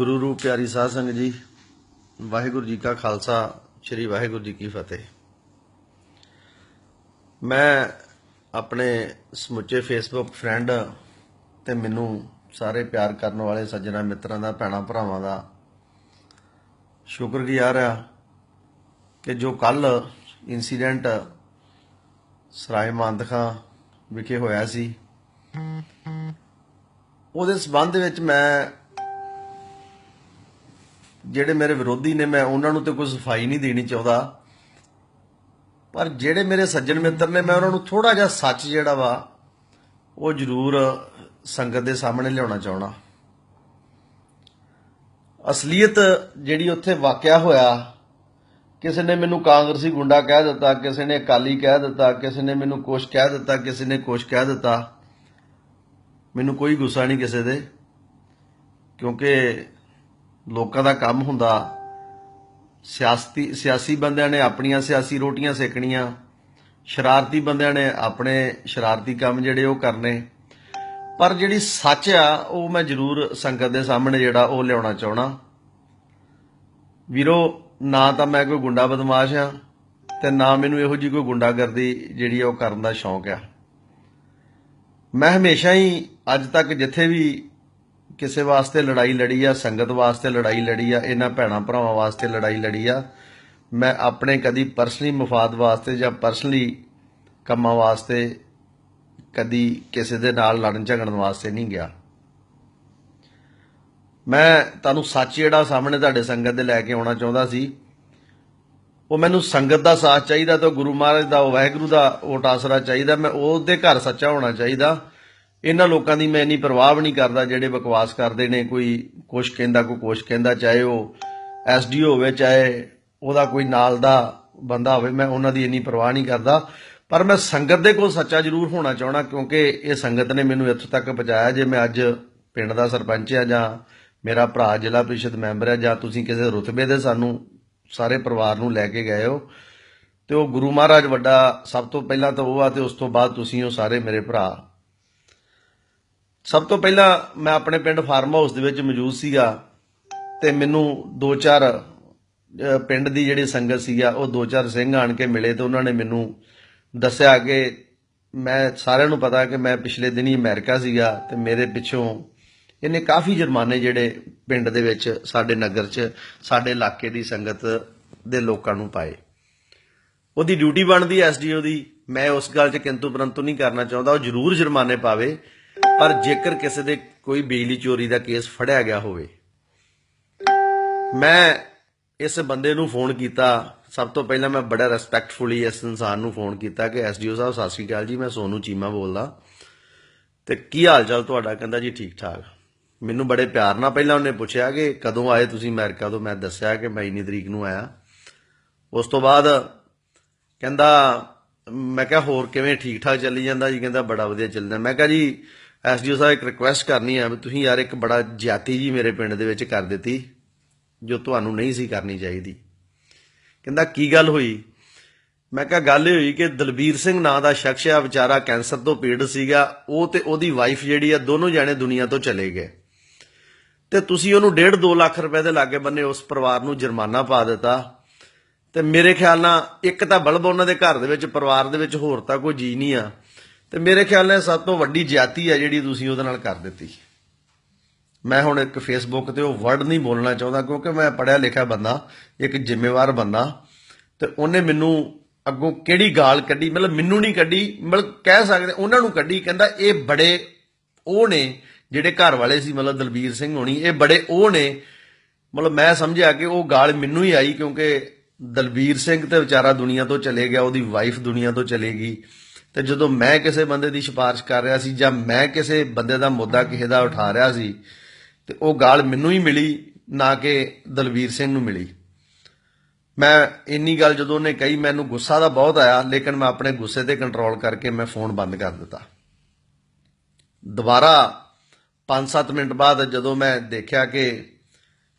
ਗੁਰੂ ਰੂਪ ਪਿਆਰੀ ਸਾਧ ਸੰਗਤ ਜੀ, ਵਾਹਿਗੁਰੂ ਜੀ ਕਾ ਖਾਲਸਾ, ਸ੍ਰੀ ਵਾਹਿਗੁਰੂ ਜੀ ਕੀ ਫਤਿਹ। ਮੈਂ ਆਪਣੇ ਸਮੁੱਚੇ ਫੇਸਬੁੱਕ ਫਰੈਂਡ ਤੇ ਮੈਨੂੰ ਸਾਰੇ ਪਿਆਰ ਕਰਨ ਵਾਲੇ ਸੱਜਣਾ ਮਿੱਤਰਾਂ ਦਾ, ਭੈਣਾ ਭਰਾਵਾਂ ਦਾ ਸ਼ੁਕਰਗੁਜ਼ਾਰ ਆ ਕਿ ਜੋ ਕੱਲ ਇਨਸੀਡੈਂਟ ਸਰਾਏ ਮੰਦਖਾ ਵਿਖੇ ਹੋਇਆ ਸੀ, ਉਹਦੇ ਸਬੰਧ ਵਿੱਚ ਮੈਂ ਜਿਹੜੇ ਮੇਰੇ ਵਿਰੋਧੀ ਨੇ, ਮੈਂ ਉਹਨਾਂ ਨੂੰ ਤੇ ਕੋਈ ਸਫ਼ਾਈ ਨਹੀਂ ਦੇਣੀ ਚਾਹੁੰਦਾ। ਪਰ ਜਿਹੜੇ ਮੇਰੇ ਸੱਜਣ ਮਿੱਤਰ ਨੇ, ਮੈਂ ਉਹਨਾਂ ਨੂੰ ਥੋੜਾ ਜਿਹਾ ਸੱਚ ਜਿਹੜਾ ਵਾ, ਉਹ ਜ਼ਰੂਰ ਸੰਗਤ ਦੇ ਸਾਹਮਣੇ ਲਿਆਉਣਾ ਚਾਹਣਾ ਅਸਲੀਅਤ ਜਿਹੜੀ ਉੱਥੇ ਵਾਕਿਆ ਹੋਇਆ, ਕਿਸੇ ਨੇ ਮੈਨੂੰ ਕਾਂਗਰਸੀ ਗੁੰਡਾ ਕਹਿ ਦਿੱਤਾ, ਕਿਸੇ ਨੇ ਅਕਾਲੀ ਕਹਿ ਦਿੱਤਾ, ਕਿਸੇ ਨੇ ਮੈਨੂੰ ਕੁਛ ਕਹਿ ਦਿੱਤਾ, ਕਿਸੇ ਨੇ ਕੁਛ ਕਹਿ ਦਿੱਤਾ, ਮੈਨੂੰ ਕੋਈ ਗੁੱਸਾ ਨਹੀਂ ਕਿਸੇ ਦੇ, ਕਿਉਂਕਿ ਲੋਕਾਂ ਦਾ ਕੰਮ ਹੁੰਦਾ। ਸਿਆਸਤੀ, ਸਿਆਸੀ ਬੰਦਿਆਂ ਨੇ ਆਪਣੀਆਂ ਸਿਆਸੀ ਰੋਟੀਆਂ ਸੇਕਣੀਆਂ। ਸ਼ਰਾਰਤੀ ਬੰਦਿਆਂ ਨੇ ਆਪਣੇ ਸ਼ਰਾਰਤੀ ਕੰਮ ਜਿਹੜੇ ਉਹ ਕਰਨੇ। ਪਰ ਜਿਹੜੀ ਸੱਚ ਆ, ਉਹ ਮੈਂ ਜ਼ਰੂਰ ਸੰਗਤ ਦੇ ਸਾਹਮਣੇ ਜਿਹੜਾ ਉਹ ਲਿਆਉਣਾ ਚਾਹਣਾ ਵੀਰੋ, ਨਾ ਤਾਂ ਮੈਂ ਕੋਈ ਗੁੰਡਾ ਬਦਮਾਸ਼ ਆ ਤੇ ਨਾ ਮੈਨੂੰ ਇਹੋ ਜੀ ਕੋਈ ਗੁੰਡਾਗਰਦੀ ਜਿਹੜੀ ਆ ਉਹ ਕਰਨ ਦਾ ਸ਼ੌਂਕ ਆ। ਮੈਂ ਹਮੇਸ਼ਾ ਹੀ ਅੱਜ ਤੱਕ ਜਿੱਥੇ ਵੀ ਕਿਸੇ ਵਾਸਤੇ ਲੜਾਈ ਲੜੀ ਆ, ਸੰਗਤ ਵਾਸਤੇ ਲੜਾਈ ਲੜੀ ਆ, ਇਹਨਾਂ ਭੈਣਾਂ ਭਰਾਵਾਂ ਵਾਸਤੇ ਲੜਾਈ ਲੜੀ ਆ, ਮੈਂ ਆਪਣੇ ਕਦੀ ਪਰਸਨਲੀ ਮਫਾਦ ਵਾਸਤੇ ਜਾਂ ਪਰਸਨਲੀ ਕੰਮਾਂ ਵਾਸਤੇ ਕਦੀ ਕਿਸੇ ਦੇ ਨਾਲ ਲੜਨ ਝਗੜਨ ਵਾਸਤੇ ਨਹੀਂ ਗਿਆ। ਮੈਂ ਤੁਹਾਨੂੰ ਸੱਚ ਜਿਹੜਾ ਸਾਹਮਣੇ ਤੁਹਾਡੇ ਸੰਗਤ ਦੇ ਲੈ ਕੇ ਆਉਣਾ ਚਾਹੁੰਦਾ ਸੀ, ਉਹ ਮੈਨੂੰ ਸੰਗਤ ਦਾ ਸਾਥ ਚਾਹੀਦਾ ਤੇ ਗੁਰੂ ਮਹਾਰਾਜ ਦਾ ਉਹ ਵਾਹਿਗੁਰੂ ਦਾ ਓਟ ਆਸਰਾ ਚਾਹੀਦਾ, ਮੈਂ ਉਹਦੇ ਘਰ ਸੱਚਾ ਹੋਣਾ ਚਾਹੀਦਾ। ਇਹਨਾਂ ਲੋਕਾਂ ਦੀ ਮੈਂ ਇੰਨੀ ਪਰਵਾਹ ਵੀ ਨਹੀਂ ਕਰਦਾ ਜਿਹੜੇ ਬਕਵਾਸ ਕਰਦੇ ਨੇ, ਕੋਈ ਕੁਛ ਕਹਿੰਦਾ, ਕੋਈ ਕੁਛ ਕਹਿੰਦਾ, ਚਾਹੇ ਉਹ ਐਸਡੀਓ ਹੋਵੇ, ਚਾਹੇ ਉਹਦਾ ਕੋਈ ਨਾਲ ਦਾ ਬੰਦਾ ਹੋਵੇ, ਮੈਂ ਉਹਨਾਂ ਦੀ ਇੰਨੀ ਪਰਵਾਹ ਨਹੀਂ ਕਰਦਾ। ਪਰ ਮੈਂ ਸੰਗਤ ਦੇ ਕੋਲ ਸੱਚਾ ਜ਼ਰੂਰ ਹੋਣਾ ਚਾਹਣਾ ਕਿਉਂਕਿ ਇਹ ਸੰਗਤ ਨੇ ਮੈਨੂੰ ਇੱਥੋਂ ਤੱਕ ਪਹੁੰਚਾਇਆ, ਜੇ ਮੈਂ ਅੱਜ ਪਿੰਡ ਦਾ ਸਰਪੰਚ ਆ ਜਾਂ ਮੇਰਾ ਭਰਾ ਜ਼ਿਲ੍ਹਾ ਪ੍ਰੀਸ਼ਦ ਮੈਂਬਰ ਹੈ ਜਾਂ ਤੁਸੀਂ ਕਿਸੇ ਰੁਤਬੇ ਦੇ ਸਾਨੂੰ ਸਾਰੇ ਪਰਿਵਾਰ ਨੂੰ ਲੈ ਕੇ ਗਏ ਹੋ, ਤੇ ਉਹ ਗੁਰੂ ਮਹਾਰਾਜ ਵੱਡਾ ਸਭ ਤੋਂ ਪਹਿਲਾਂ ਤਾਂ ਉਹ ਆ ਤੇ ਉਸ ਤੋਂ ਬਾਅਦ ਤੁਸੀਂ ਉਹ ਸਾਰੇ ਮੇਰੇ ਭਰਾ। ਸਭ ਤੋਂ ਪਹਿਲਾਂ ਮੈਂ ਆਪਣੇ ਪਿੰਡ ਫਾਰਮ ਹਾਊਸ ਦੇ ਵਿੱਚ ਮੌਜੂਦ ਸੀਗਾ ਤੇ ਮੈਨੂੰ ਦੋ ਚਾਰ ਪਿੰਡ ਦੀ ਜਿਹੜੀ ਸੰਗਤ ਸੀਗਾ, ਉਹ ਦੋ ਚਾਰ ਸਿੰਘ ਆਣ ਕੇ ਮਿਲੇ ਤੇ ਉਹਨਾਂ ਨੇ ਮੈਨੂੰ ਦੱਸਿਆ ਕਿ ਮੈਂ ਸਾਰਿਆਂ ਨੂੰ ਪਤਾ ਕਿ ਮੈਂ ਪਿਛਲੇ ਦਿਨੀ ਅਮਰੀਕਾ ਸੀਗਾ ਤੇ ਮੇਰੇ ਪਿੱਛੋਂ ਇਹਨੇ ਕਾਫੀ ਜੁਰਮਾਨੇ ਜਿਹੜੇ ਪਿੰਡ ਦੇ ਵਿੱਚ ਸਾਡੇ ਨਗਰ 'ਚ, ਸਾਡੇ ਇਲਾਕੇ ਦੀ ਸੰਗਤ ਦੇ ਲੋਕਾਂ ਨੂੰ ਪਾਏ। ਉਹਦੀ ਡਿਊਟੀ ਬਣਦੀ ਐਸਡੀਓ ਦੀ। ਮੈਂ ਉਸ ਗੱਲ 'ਚ ਕਿੰਤੂ ਪਰੰਤੂ ਨਹੀਂ ਕਰਨਾ ਚਾਹੁੰਦਾ। ਉਹ ਜ਼ਰੂਰ ਜੁਰਮਾਨੇ ਪਾਵੇ। ਪਰ ਜੇਕਰ ਕਿਸੇ ਦੇ ਕੋਈ ਬਿਜਲੀ ਚੋਰੀ ਦਾ ਕੇਸ ਫੜਿਆ ਗਿਆ ਹੋਵੇ, ਮੈਂ ਇਸ ਬੰਦੇ ਨੂੰ ਫੋਨ ਕੀਤਾ। ਸਭ ਤੋਂ ਪਹਿਲਾਂ ਮੈਂ ਬੜਾ ਰਿਸਪੈਕਟਫੁਲੀ ਇਸ ਇਨਸਾਨ ਨੂੰ ਫੋਨ ਕੀਤਾ ਕਿ ਐਸਡੀਓ ਸਾਹਿਬ, ਸਤਿ ਸ਼੍ਰੀ ਅਕਾਲ ਜੀ, ਮੈਂ ਸੋਨੂ ਚੀਮਾ ਬੋਲਦਾ। ਤੇ ਕੀ ਹਾਲ ਚਾਲ ਤੁਹਾਡਾ? ਕਹਿੰਦਾ ਜੀ ਠੀਕ ਠਾਕ। ਮੈਨੂੰ ਬੜੇ ਪਿਆਰ ਨਾਲ ਪਹਿਲਾਂ ਉਹਨੇ ਪੁੱਛਿਆ ਕਿ ਕਦੋਂ ਆਏ ਤੁਸੀਂ ਅਮਰੀਕਾ ਤੋਂ? ਮੈਂ ਦੱਸਿਆ ਕਿ ਮੈਂ ਇੰਨੀ ਤਰੀਕ ਨੂੰ ਆਇਆ। ਉਸ ਤੋਂ ਬਾਅਦ ਕਹਿੰਦਾ ਮੈਂ ਕਿਹਾ, ਹੋਰ ਕਿਵੇਂ ਠੀਕ ਠਾਕ ਚੱਲੀ ਜਾਂਦਾ? ਜੀ ਕਹਿੰਦਾ, ਬੜਾ ਵਧੀਆ ਚੱਲਦਾ। ਮੈਂ ਕਿਹਾ, ਜੀ ਐਸਡੀਓ ਸਾਹਿਬ, ਇੱਕ ਰਿਕੁਐਸਟ ਕਰਨੀ ਆ ਵੀ ਤੁਸੀਂ ਯਾਰ ਇੱਕ ਬੜਾ ਜਾਤੀ ਜੀ ਮੇਰੇ ਪਿੰਡ ਦੇ ਵਿੱਚ ਕਰ ਦਿੱਤੀ, ਜੋ ਤੁਹਾਨੂੰ ਨਹੀਂ ਸੀ ਕਰਨੀ ਚਾਹੀਦੀ। ਕਹਿੰਦਾ, ਕੀ ਗੱਲ ਹੋਈ? ਮੈਂ ਕਿਹਾ, ਗੱਲ ਇਹ ਹੋਈ ਕਿ ਦਲਬੀਰ ਸਿੰਘ ਨਾਂ ਦਾ ਸ਼ਖਸ ਆ, ਵਿਚਾਰਾ ਕੈਂਸਰ ਤੋਂ ਪੀੜਤ ਸੀਗਾ, ਉਹ ਤੇ ਉਹਦੀ ਵਾਈਫ ਜਿਹੜੀ ਆ, ਦੋਨੋਂ ਜਾਣੇ ਦੁਨੀਆ ਤੋਂ ਚਲੇ ਗਏ। ਤੇ ਤੁਸੀਂ ਉਹਨੂੰ 1.5 2 ਲੱਖ ਰੁਪਏ ਦੇ ਲਾਗੇ ਬੰਨੇ ਉਸ ਪਰਿਵਾਰ ਨੂੰ ਜੁਰਮਾਨਾ ਪਾ ਦਿੱਤਾ। ਤੇ ਮੇਰੇ ਖਿਆਲ ਨਾਲ ਇੱਕ ਤਾਂ ਬਲਬ ਉਹਨਾਂ ਦੇ ਘਰ ਦੇ ਵਿੱਚ, ਪਰਿਵਾਰ ਦੇ ਵਿੱਚ, ਹੋਰ ਤਾਂ ਕੋਈ ਜੀ ਨਹੀਂ ਆ। ਤੇ ਮੇਰੇ ਖਿਆਲ ਨਾਲ ਸਭ ਤੋਂ ਵੱਡੀ ਜ਼ਿਆਤੀ ਆ ਜਿਹੜੀ ਤੁਸੀਂ ਉਹਦੇ ਨਾਲ ਕਰ ਦਿੱਤੀ। ਮੈਂ ਹੁਣ ਇੱਕ ਫੇਸਬੁੱਕ ਤੇ ਉਹ ਵਰਡ ਨਹੀਂ ਬੋਲਣਾ ਚਾਹੁੰਦਾ, ਕਿਉਂਕਿ ਮੈਂ ਪੜਿਆ ਲਿਖਿਆ ਬੰਦਾ, ਇੱਕ ਜ਼ਿੰਮੇਵਾਰ ਬੰਦਾ। ਤੇ ਉਹਨੇ ਮੈਨੂੰ ਅੱਗੋਂ ਕਿਹੜੀ ਗਾਲ ਕੱਢੀ? ਮਤਲਬ ਮੈਨੂੰ ਨਹੀਂ ਕੱਢੀ, ਮਤਲਬ ਕਹਿ ਸਕਦੇ, ਉਹਨਾਂ ਨੂੰ ਕੱਢੀ, ਕਹਿੰਦਾ ਇਹ ਬੜੇ ਉਹ ਨੇ ਜਿਹੜੇ ਘਰ ਵਾਲੇ ਸੀ, ਮਤਲਬ ਦਲਬੀਰ ਸਿੰਘ ਹੋਣੀ, ਇਹ ਬੜੇ ਉਹ ਨੇ। ਮਤਲਬ ਮੈਂ ਸਮਝਿਆ ਕਿ ਉਹ ਗਾਲ ਮੈਨੂੰ ਹੀ ਆਈ, ਕਿਉਂਕਿ ਦਲਬੀਰ ਸਿੰਘ ਤੇ ਵਿਚਾਰਾ ਦੁਨੀਆ ਤੋਂ ਚਲੇ ਗਿਆ, ਉਹਦੀ ਵਾਈਫ ਦੁਨੀਆ ਤੋਂ ਚਲੇ ਗਈ। ਤੇ ਜਦੋਂ ਮੈਂ ਕਿਸੇ ਬੰਦੇ ਦੀ ਸਿਫਾਰਿਸ਼ ਕਰ ਰਿਹਾ ਸੀ ਜਾਂ ਮੈਂ ਕਿਸੇ ਬੰਦੇ ਦਾ ਮੁੱਦਾ ਕਿਸੇ ਦਾ ਉਠਾ ਰਿਹਾ ਸੀ, ਤੇ ਉਹ ਗਾਲ ਮੈਨੂੰ ਹੀ ਮਿਲੀ, ਨਾ ਕਿ ਦਲਬੀਰ ਸਿੰਘ ਨੂੰ ਮਿਲੀ। ਮੈਂ ਇੰਨੀ ਗੱਲ ਜਦੋਂ ਉਹਨੇ ਕਹੀ, ਮੈਨੂੰ ਗੁੱਸਾ ਤਾਂ ਬਹੁਤ ਆਇਆ, ਲੇਕਿਨ ਮੈਂ ਆਪਣੇ ਗੁੱਸੇ ਤੇ ਕੰਟਰੋਲ ਕਰਕੇ ਮੈਂ ਫੋਨ ਬੰਦ ਕਰ ਦਿੱਤਾ। ਦੁਬਾਰਾ 5-7 ਮਿੰਟ ਬਾਅਦ ਜਦੋਂ ਮੈਂ ਦੇਖਿਆ ਕਿ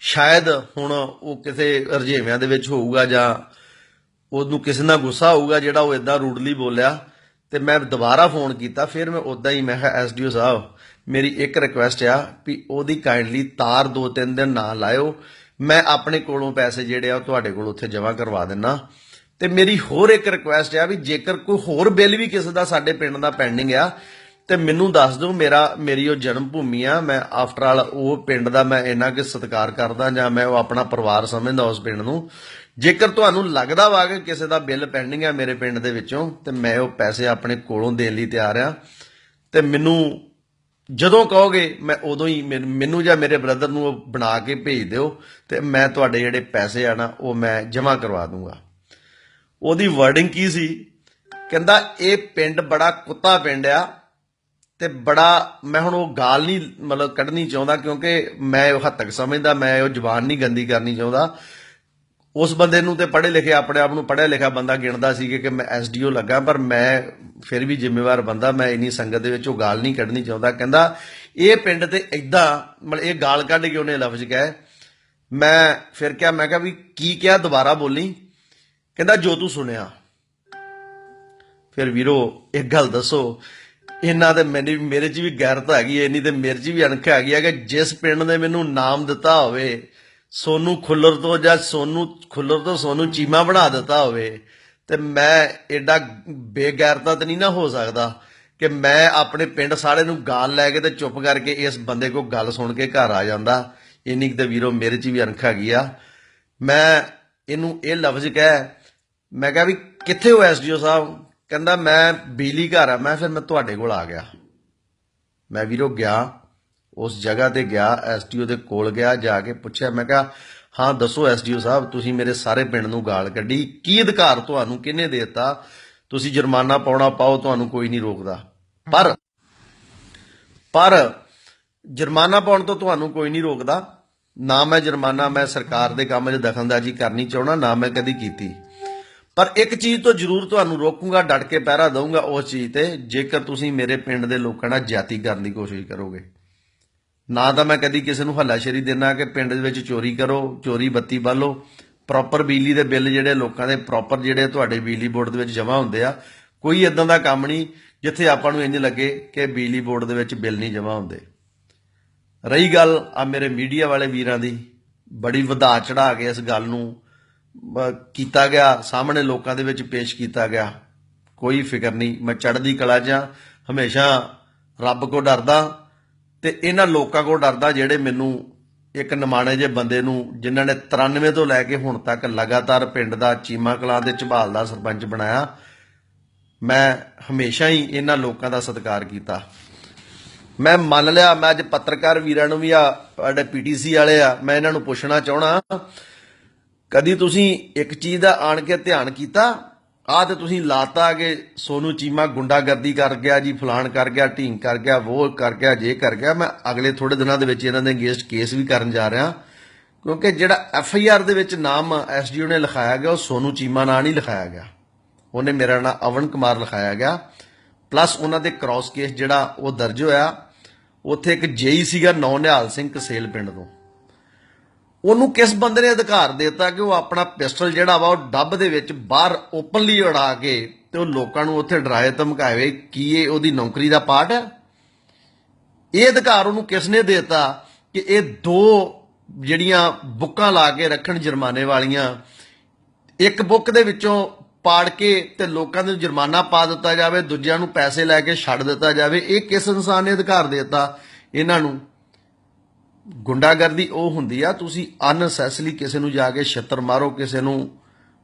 ਸ਼ਾਇਦ ਹੁਣ ਉਹ ਕਿਸੇ ਰਜੇਵਿਆਂ ਦੇ ਵਿੱਚ ਹੋਊਗਾ ਜਾਂ ਉਹਨੂੰ ਕਿਸੇ ਨਾਲ ਗੁੱਸਾ ਹੋਊਗਾ ਜਿਹੜਾ ਉਹ ਇਦਾਂ ਰੂਡਲੀ ਬੋਲਿਆ, ਤੇ ਮੈਂ ਦੁਬਾਰਾ ਫੋਨ ਕੀਤਾ, ਫਿਰ ਮੈਂ ਉਦਾਂ ਹੀ ਮੈਂ ਕਿਹਾ ਐਸਡੀਓ ਸਾਹਿਬ, ਮੇਰੀ ਇੱਕ ਰਿਕੁਐਸਟ ਆ ਵੀ ਉਹਦੀ ਕਾਈਂਡਲੀ ਤਾਰ ਦੋ ਤਿੰਨ ਦਿਨ ਨਾ ਲਾਇਓ। ਮੈਂ ਆਪਣੇ ਕੋਲੋਂ ਪੈਸੇ ਜਿਹੜੇ ਆ ਉਹ ਤੁਹਾਡੇ ਕੋਲ ਉੱਥੇ ਜਮ੍ਹਾਂ ਕਰਵਾ ਦਿੰਨਾ। ਤੇ ਮੇਰੀ ਹੋਰ ਇੱਕ ਰਿਕੁਐਸਟ ਆ ਵੀ ਜੇਕਰ ਕੋਈ ਹੋਰ ਬਿੱਲ ਵੀ ਕਿਸੇ ਦਾ ਸਾਡੇ ਪਿੰਡ ਦਾ ਪੈਂਡਿੰਗ ਆ ਤੇ ਮੈਨੂੰ ਦੱਸ ਦਿਓ, ਮੇਰਾ, ਮੇਰੀ ਉਹ ਜਨਮ ਭੂਮੀ ਆ, ਮੈਂ ਆਫਟਰ ਆਲ ਉਹ ਪਿੰਡ ਦਾ ਮੈਂ ਇੰਨਾ ਕਿ ਸਤਿਕਾਰ ਕਰਦਾ ਜਾਂ ਮੈਂ ਉਹ ਆਪਣਾ ਪਰਿਵਾਰ ਸਮਝਦਾ ਉਸ ਪਿੰਡ ਨੂੰ। ਜੇਕਰ ਤੁਹਾਨੂੰ ਲੱਗਦਾ ਵਾ ਕਿ ਕਿਸੇ ਦਾ ਬਿੱਲ ਪੈਂਡਿੰਗ ਆ ਮੇਰੇ ਪਿੰਡ ਦੇ ਵਿੱਚੋਂ, ਤੇ ਮੈਂ ਉਹ ਪੈਸੇ ਆਪਣੇ ਕੋਲੋਂ ਦੇਣ ਲਈ ਤਿਆਰ ਆ। ਤੇ ਮੈਨੂੰ ਜਦੋਂ ਕਹੋਗੇ, ਮੈਂ ਉਦੋਂ ਹੀ ਮੈਨ- ਮੈਨੂੰ ਜਾਂ ਮੇਰੇ ਬ੍ਰਦਰ ਨੂੰ ਉਹ ਬਣਾ ਕੇ ਭੇਜ ਦਿਓ, ਤੇ ਮੈਂ ਤੁਹਾਡੇ ਜਿਹੜੇ ਪੈਸੇ ਆ ਨਾ, ਉਹ ਮੈਂ ਜਮ੍ਹਾਂ ਕਰਵਾ ਦੂੰਗਾ। ਉਹਦੀ ਵਰਡਿੰਗ ਕੀ ਸੀ? ਕਹਿੰਦਾ, ਇਹ ਪਿੰਡ ਬੜਾ ਕੁੱਤਾ ਪਿੰਡ ਆ ਤੇ ਬੜਾ, ਮੈਂ ਹੁਣ ਉਹ ਗਾਲ ਨਹੀਂ, ਮਤਲਬ ਕੱਢਣੀ ਚਾਹੁੰਦਾ ਕਿਉਂਕਿ ਮੈਂ ਉਹ ਹੱਦ ਤੱਕ ਸਮਝਦਾ, ਮੈਂ ਉਹ ਜ਼ੁਬਾਨ ਨਹੀਂ ਗੰਦੀ ਕਰਨੀ ਚਾਹੁੰਦਾ। ਉਸ ਬੰਦੇ ਨੂੰ ਤੇ ਪੜ੍ਹੇ ਲਿਖੇ, ਆਪਣੇ ਆਪ ਨੂੰ ਪੜ੍ਹਿਆ ਲਿਖਿਆ ਬੰਦਾ ਗਿਣਦਾ ਸੀ ਕਿ ਮੈਂ ਐਸਡੀਓ ਲੱਗਾ, ਪਰ ਮੈਂ ਫਿਰ ਵੀ ਜ਼ਿੰਮੇਵਾਰ ਬੰਦਾ, ਮੈਂ ਇੰਨੀ ਸੰਗਤ ਦੇ ਵਿੱਚ ਉਹ ਗਾਲ ਨਹੀਂ ਕੱਢਣੀ ਚਾਹੁੰਦਾ। ਕਹਿੰਦਾ, ਇਹ ਪਿੰਡ ਤੇ ਇਦਾਂ ਮਤਲਬ ਇਹ ਗਾਲ ਕੱਢ ਕੇ ਉਹਨੇ ਲਫ਼ਜ਼ ਕਹੇ। ਮੈਂ ਫਿਰ ਕਿਹਾ, ਮੈਂ ਕਿਹਾ ਵੀ ਕੀ ਕਿਹਾ, ਦੁਬਾਰਾ ਬੋਲੀ। ਕਹਿੰਦਾ, ਜੋ ਤੂੰ ਸੁਣਿਆ। ਫਿਰ ਵੀਰੋ, ਇੱਕ ਗੱਲ ਦੱਸੋ ਇਹਨਾਂ ਦੇ ਮੈਨੂੰ ਮੇਰੇ 'ਚ ਵੀ ਗੈਰਤ ਹੈਗੀ ਹੈ, ਇੰਨੀ ਤੇ ਮੇਰੇ 'ਚ ਵੀ ਅਣਖ ਹੈਗੀ ਹੈ ਕਿ ਜਿਸ ਪਿੰਡ ਨੇ ਮੈਨੂੰ ਨਾਮ ਦਿੱਤਾ ਹੋਵੇ, ਸੋਨੂੰ ਖੁੱਲਰ ਤੋਂ ਜਾਂ ਸੋਨੂੰ ਖੁੱਲਰ ਤੋਂ ਸੋਨੂੰ ਚੀਮਾ ਬਣਾ ਦਿੱਤਾ ਹੋਵੇ, ਤੇ ਮੈਂ ਐਡਾ ਬੇਗੈਰਤਾ ਤਾਂ ਨਹੀਂ ਨਾ ਹੋ ਸਕਦਾ ਕਿ ਮੈਂ ਆਪਣੇ ਪਿੰਡ ਸਾਰੇ ਨੂੰ ਗਾਲ ਲੈ ਕੇ ਤੇ ਚੁੱਪ ਕਰਕੇ ਇਸ ਬੰਦੇ ਕੋ ਗੱਲ ਸੁਣ ਕੇ ਘਰ ਆ ਜਾਂਦਾ। ਇੰਨੀ ਕੁ ਤੇ ਵੀਰੋ, ਮੇਰੇ 'ਚ ਵੀ ਅਣਖ ਹੈਗੀ ਆ। ਮੈਂ ਇਹਨੂੰ ਇਹ ਲਫ਼ਜ਼ ਕਹਿ, ਮੈਂ ਕਿਹਾ ਵੀ ਕਿੱਥੇ ਹੋ ਐਸਡੀਓ ਸਾਹਿਬ? ਕਹਿੰਦਾ, ਮੈਂ ਬਿਜਲੀ ਘਰ ਆ। ਮੈਂ ਫਿਰ ਮੈਂ ਤੁਹਾਡੇ ਕੋਲ ਆ ਗਿਆ। ਮੈਂ ਵੀਰੋ ਗਿਆ, ਉਸ ਜਗ੍ਹਾ ਤੇ ਗਿਆ ਐਸਡੀਓ ਦੇ ਕੋਲ ਗਿਆ, ਜਾ ਕੇ ਪੁੱਛਿਆ। ਮੈਂ ਕਿਹਾ, ਹਾਂ, ਦੱਸੋ ਐਸਡੀਓ ਸਾਹਿਬ, ਤੁਸੀਂ ਮੇਰੇ ਸਾਰੇ ਪਿੰਡ ਨੂੰ ਗਾਲ ਕੱਢੀ। ਕੀ ਅਧਿਕਾਰ ਤੁਹਾਨੂੰ ਕਿਹਨੇ ਦੇ ਦਿੱਤਾ? ਤੁਸੀਂ ਜੁਰਮਾਨਾ ਪਾਉਣਾ ਪਾਓ, ਤੁਹਾਨੂੰ ਕੋਈ ਨਹੀਂ ਰੋਕਦਾ। ਪਰ ਪਰ ਜੁਰਮਾਨਾ ਪਾਉਣ ਤੋਂ ਤੁਹਾਨੂੰ ਕੋਈ ਨਹੀਂ ਰੋਕਦਾ। ਨਾ ਮੈਂ ਜੁਰਮਾਨਾ, ਮੈਂ ਸਰਕਾਰ ਦੇ ਕੰਮ 'ਚ ਦਖਲਅੰਦਾਜ਼ੀ ਕਰਨੀ ਚਾਹਣਾ ਨਾ ਮੈਂ ਕਦੀ ਕੀਤੀ। ਪਰ ਇੱਕ ਚੀਜ਼ ਤੋਂ ਜ਼ਰੂਰ ਤੁਹਾਨੂੰ ਰੋਕੂੰਗਾ, ਡਟ ਕੇ ਪਹਿਰਾ ਦਊਂਗਾ ਉਸ ਚੀਜ਼ ਤੇ, ਜੇਕਰ ਤੁਸੀਂ ਮੇਰੇ ਪਿੰਡ ਦੇ ਲੋਕਾਂ ਨਾਲ ਜਾਤੀ ਕਰਨ ਦੀ ਕੋਸ਼ਿਸ਼ ਕਰੋਗੇ। ਨਾ ਤਾਂ ਮੈਂ ਕਦੀ ਕਿਸੇ ਨੂੰ ਹੱਲਾਸ਼ੇਰੀ ਦੇਣਾ ਕਿ ਪਿੰਡ ਦੇ ਵਿੱਚ ਚੋਰੀ ਕਰੋ, ਚੋਰੀ ਬੱਤੀ ਬਾਲੋ ਪ੍ਰੋਪਰ ਬਿਜਲੀ ਦੇ ਬਿੱਲ ਜਿਹੜੇ ਲੋਕਾਂ ਦੇ ਪ੍ਰੋਪਰ ਜਿਹੜੇ ਤੁਹਾਡੇ ਬਿਜਲੀ ਬੋਰਡ ਦੇ ਵਿੱਚ ਜਮ੍ਹਾਂ ਹੁੰਦੇ ਆ, ਕੋਈ ਇਦਾਂ ਦਾ ਕੰਮ ਨਹੀਂ ਜਿੱਥੇ ਆਪਾਂ ਨੂੰ ਇੰਜ ਲੱਗੇ ਕਿ ਬਿਜਲੀ ਬੋਰਡ ਦੇ ਵਿੱਚ ਬਿੱਲ ਨਹੀਂ ਜਮ੍ਹਾਂ ਹੁੰਦੇ। ਰਹੀ ਗੱਲ ਆ ਮੇਰੇ ਮੀਡੀਆ ਵਾਲੇ ਵੀਰਾਂ ਦੀ, ਬੜੀ ਵਧਾ ਚੜਾ ਕੇ ਇਸ ਗੱਲ ਨੂੰ ਕੀਤਾ ਗਿਆ ਸਾਹਮਣੇ ਲੋਕਾਂ ਦੇ ਵਿੱਚ ਪੇਸ਼ ਕੀਤਾ ਗਿਆ। ਕੋਈ ਫਿਕਰ ਨਹੀਂ ਮੈਂ ਚੜ੍ਹਦੀ ਕਲਾ 'ਚ ਹਾਂ, ਹਮੇਸ਼ਾ ਰੱਬ ਕੋ ਡਰਦਾ ਤੇ ਇਹਨਾਂ ਲੋਕਾਂ ਕੋ ਡਰਦਾ ਜਿਹੜੇ ਮੈਨੂੰ ਇੱਕ ਨਿਮਾਣੇ ਜੇ ਬੰਦੇ ਨੂੰ ਜਿਨ੍ਹਾਂ ਨੇ 93 ਤੋਂ ਲੈ ਕੇ ਹੁਣ ਤੱਕ ਲਗਾਤਾਰ ਪਿੰਡ ਦਾ ਚੀਮਾ ਕਲਾਂ ਦੇ ਝਬਾਲ ਦਾ ਸਰਪੰਚ ਬਣਾਇਆ ਮੈਂ ਹਮੇਸ਼ਾ ਹੀ ਇਹਨਾਂ ਲੋਕਾਂ ਦਾ ਸਤਿਕਾਰ ਕੀਤਾ। ਮੈਂ ਮੰਨ ਲਿਆ ਮੈਂ ਅੱਜ ਪੱਤਰਕਾਰ ਵੀਰਾਂ ਨੂੰ ਵੀ ਆ ਸਾਡੇ ਪੀਟੀਸੀ ਵਾਲੇ ਆ ਮੈਂ ਇਹਨਾਂ ਨੂੰ ਪੁੱਛਣਾ ਚਾਹਣਾ ਕਦੀ ਤੁਸੀਂ ਇੱਕ ਚੀਜ਼ ਦਾ ਆਣ ਕੇ ਧਿਆਨ ਕੀਤਾ? ਆਹ ਤੇ ਤੁਸੀਂ ਲਾਤਾ ਕਿ ਸੋਨੂ ਚੀਮਾ ਗੁੰਡਾਗਰਦੀ ਕਰ ਗਿਆ ਜੀ, ਫਲਾਣ ਕਰ ਗਿਆ, ਢੀਂਗ ਕਰ ਗਿਆ ਉਹ ਕਰ ਗਿਆ, ਜੇ ਕਰ ਗਿਆ, ਮੈਂ ਅਗਲੇ ਥੋੜੇ ਦਿਨਾਂ ਦੇ ਵਿੱਚ ਇਹਨਾਂ ਦੇ ਅਗੇਂਸਟ ਕੇਸ ਵੀ ਕਰਨ ਜਾ ਰਿਹਾ। ਕਿਉਂਕਿ ਜਿਹੜਾ ਐਫ ਆਈ ਆਰ ਦੇ ਵਿੱਚ ਨਾਮ ਐੱਸ ਡੀ ਓ ਨੇ ਲਿਖਾਇਆ ਗਿਆ, ਉਹ ਸੋਨੂ ਚੀਮਾ ਨਾਂ ਨਹੀਂ ਲਿਖਾਇਆ ਗਿਆ। ਉਹਨੇ ਮੇਰਾ ਨਾਂ ਅਵਨ ਕੁਮਾਰ ਲਿਖਾਇਆ ਗਿਆ। ਪਲੱਸ ਉਹਨਾਂ ਦੇ ਕ੍ਰਾਸ ਕੇਸ ਜਿਹੜਾ ਉਹ ਦਰਜ ਹੋਇਆ, ਉੱਥੇ ਇੱਕ ਜੇਈ ਸੀਗਾ ਨੌ ਨਿਹਾਲ ਸਿੰਘ ਕਸੇਲ ਪਿੰਡ ਤੋਂ। ਉਹਨੂੰ ਕਿਸ ਬੰਦੇ ਨੇ ਅਧਿਕਾਰ ਦਿੱਤਾ ਕਿ ਉਹ ਆਪਣਾ ਪਿਸਟਲ ਜਿਹੜਾ ਵਾ ਉਹ ਡੱਬ ਦੇ ਵਿੱਚ ਬਾਹਰ ਓਪਨਲੀ ਉਡਾ ਕੇ ਤੇ ਉਹ ਲੋਕਾਂ ਨੂੰ ਉੱਥੇ ਡਰਾਏ ਧਮਕਾਵੇ ਕੀ ਇਹ ਉਹਦੀ ਨੌਕਰੀ ਦਾ ਪਾਰਟ ਹੈ? ਇਹ ਅਧਿਕਾਰ ਉਹਨੂੰ ਕਿਸ ਨੇ ਦਿੱਤਾ ਕਿ ਇਹ ਦੋ ਜਿਹੜੀਆਂ ਬੁੱਕਾਂ ਲਾ ਕੇ ਰੱਖਣ ਜੁਰਮਾਨੇ ਵਾਲੀਆਂ, ਇੱਕ ਬੁੱਕ ਦੇ ਵਿੱਚੋਂ ਪਾੜ ਕੇ ਤੇ ਲੋਕਾਂ ਨੂੰ ਜੁਰਮਾਨਾ ਪਾ ਦਿੱਤਾ ਜਾਵੇ, ਦੂਜਿਆਂ ਨੂੰ ਪੈਸੇ ਲੈ ਕੇ ਛੱਡ ਦਿੱਤਾ ਜਾਵੇ, ਇਹ ਕਿਸ ਇਨਸਾਨ ਨੇ ਅਧਿਕਾਰ ਦਿੱਤਾ? ਇਹਨਾਂ ਨੂੰ ਗੁੰਡਾਗਰਦੀ ਉਹ ਹੁੰਦੀ ਆ, ਤੁਸੀਂ ਅਨਸੈਸਲੀ ਕਿਸੇ ਨੂੰ ਜਾ ਕੇ ਛਿੱਤਰ ਮਾਰੋ, ਕਿਸੇ ਨੂੰ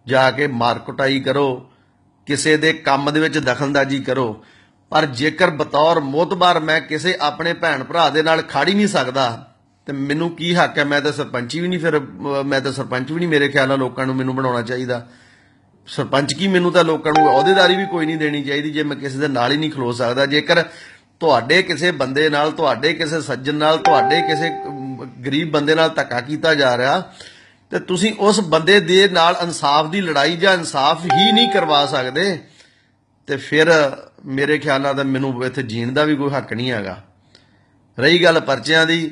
ਜਾ ਕੇ ਮਾਰ ਕੁਟਾਈ ਕਰੋ, ਕਿਸੇ ਦੇ ਕੰਮ ਦੇ ਵਿੱਚ ਦਖਲਅੰਦਾਜ਼ੀ ਕਰੋ, ਪਰ ਜੇਕਰ ਬਤੌਰ ਮੋਤਬਾਰ ਮੈਂ ਕਿਸੇ ਆਪਣੇ ਭੈਣ ਭਰਾ ਦੇ ਨਾਲ ਖੜ ਨਹੀਂ ਸਕਦਾ, ਤੇ ਮੈਨੂੰ ਕੀ ਹੱਕ ਹੈ? ਮੈਂ ਤਾਂ ਸਰਪੰਚੀ ਵੀ ਨਹੀਂ, ਫਿਰ ਮੈਂ ਤਾਂ ਸਰਪੰਚ ਵੀ ਨਹੀਂ ਮੇਰੇ ਖਿਆਲ ਨਾਲ ਲੋਕਾਂ ਨੂੰ ਮੈਨੂੰ ਬਣਾਉਣਾ ਚਾਹੀਦਾ। ਸਰਪੰਚ ਕੀ ਮੈਨੂੰ ਤਾਂ ਲੋਕਾਂ ਨੂੰ ਅਹੁਦੇਦਾਰੀ ਵੀ ਕੋਈ ਨਹੀਂ ਦੇਣੀ ਚਾਹੀਦੀ, ਜੇ ਮੈਂ ਕਿਸੇ ਦੇ ਨਾਲ ਹੀ ਨਹੀਂ ਖਲੋ ਸਕਦਾ। ਜੇਕਰ ਤੁਹਾਡੇ ਕਿਸੇ ਬੰਦੇ ਨਾਲ, ਤੁਹਾਡੇ ਕਿਸੇ ਸੱਜਣ ਨਾਲ, ਤੁਹਾਡੇ ਕਿਸੇ ਗਰੀਬ ਬੰਦੇ ਨਾਲ ਧੱਕਾ ਕੀਤਾ ਜਾ ਰਿਹਾ ਤੇ ਤੁਸੀਂ ਉਸ ਬੰਦੇ ਦੇ ਨਾਲ ਇਨਸਾਫ ਦੀ ਲੜਾਈ ਜਾਂ ਇਨਸਾਫ ਹੀ ਨਹੀਂ ਕਰਵਾ ਸਕਦੇ ਤੇ ਫਿਰ ਮੇਰੇ ਖਿਆਲ ਨਾਲ ਤਾਂ ਮੈਨੂੰ ਇੱਥੇ ਜੀਣ ਦਾ ਵੀ ਕੋਈ ਹੱਕ ਨਹੀਂ ਹੈਗਾ। ਰਹੀ ਗੱਲ ਪਰਚਿਆਂ ਦੀ,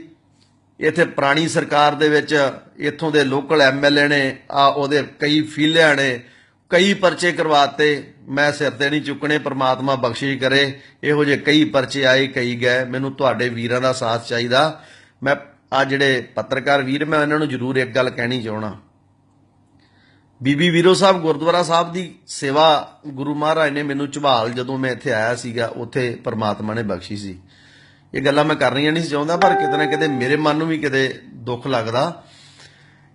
ਇੱਥੇ ਪੁਰਾਣੀ ਸਰਕਾਰ ਦੇ ਵਿੱਚ ਇੱਥੋਂ ਦੇ ਲੋਕਲ ਐਮਐਲਏ ਨੇ, ਆ ਉਹਦੇ ਕਈ ਫੀਲਿਆਂ ਨੇ, ਕਈ ਪਰਚੇ ਕਰਵਾਤੇ ਮੈਂ ਸਿਰ ਤੇ ਨਹੀਂ ਚੁੱਕਣੇ, ਪ੍ਰਮਾਤਮਾ ਬਖਸ਼ਿਸ਼ ਕਰੇ। ਇਹੋ ਜਿਹੇ ਕਈ ਪਰਚੇ ਆਏ, ਕਈ ਗਏ। ਮੈਨੂੰ ਤੁਹਾਡੇ ਵੀਰਾਂ ਦਾ ਸਾਥ ਚਾਹੀਦਾ। ਮੈਂ ਆ ਜਿਹੜੇ ਪੱਤਰਕਾਰ ਵੀਰ, ਮੈਂ ਇਹਨਾਂ ਨੂੰ ਜ਼ਰੂਰ ਇੱਕ ਗੱਲ ਕਹਿਣੀ ਚਾਹਣਾ ਬੀਬੀ ਵੀਰੋ ਸਾਹਿਬ, ਗੁਰਦੁਆਰਾ ਸਾਹਿਬ ਦੀ ਸੇਵਾ ਗੁਰੂ ਮਹਾਰਾਜ ਨੇ ਮੈਨੂੰ ਝਬਾਲ ਜਦੋਂ ਮੈਂ ਇੱਥੇ ਆਇਆ ਸੀਗਾ, ਉੱਥੇ ਪਰਮਾਤਮਾ ਨੇ ਬਖਸ਼ੀ ਸੀ। ਇਹ ਗੱਲਾਂ ਮੈਂ ਕਰਨੀਆਂ ਨਹੀਂ ਸੀ ਚਾਹੁੰਦਾ, ਪਰ ਕਿਤੇ ਨਾ ਕਿਤੇ ਮੇਰੇ ਮਨ ਨੂੰ ਵੀ ਕਿਤੇ ਦੁੱਖ ਲੱਗਦਾ